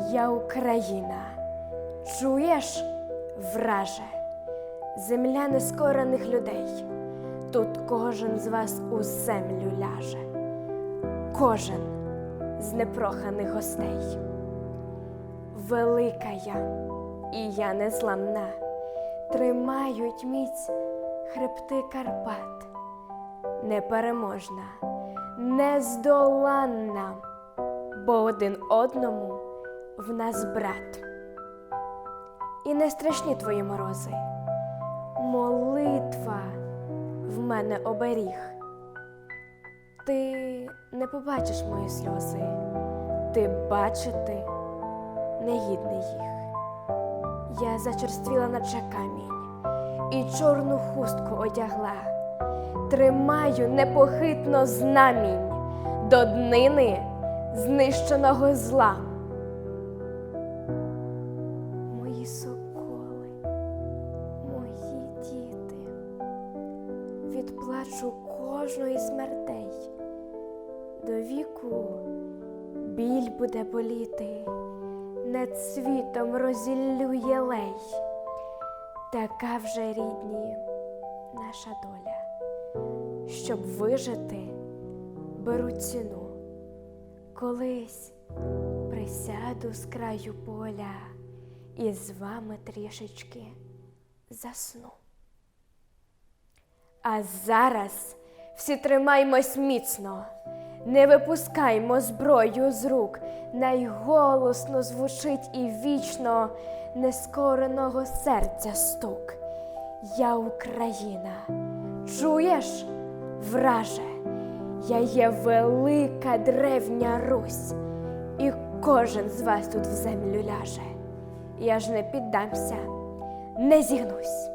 Я Україна, чуєш, враже, земля нескорених людей. Тут кожен з вас у землю ляже, кожен з непроханих гостей. Велика я, і я незламна, тримають міць хребти Карпат, непереможна, нездоланна, бо один одному в нас брат. І не страшні твої морози, молитва в мене оберіг. Ти не побачиш мої сльози, ти бачити негідний їх. Я зачерствіла наче камінь і чорну хустку одягла. Тримаю непохитно знамінь до днини знищеного зла. Соколи, мої діти, від плачу кожної смертей. До віку біль буде боліти, над світом розіллю єлей. Така вже рідні наша доля, щоб вижити, беру ціну. Колись присяду з краю поля і з вами трішечки засну. А зараз всі тримаймось міцно, не випускаймо зброю з рук, найголосно звучить і вічно нескореного серця стук. Я Україна, чуєш, враже, я є велика древня Русь, і кожен з вас тут в землю ляже. Я ж не піддамся, не зігнусь.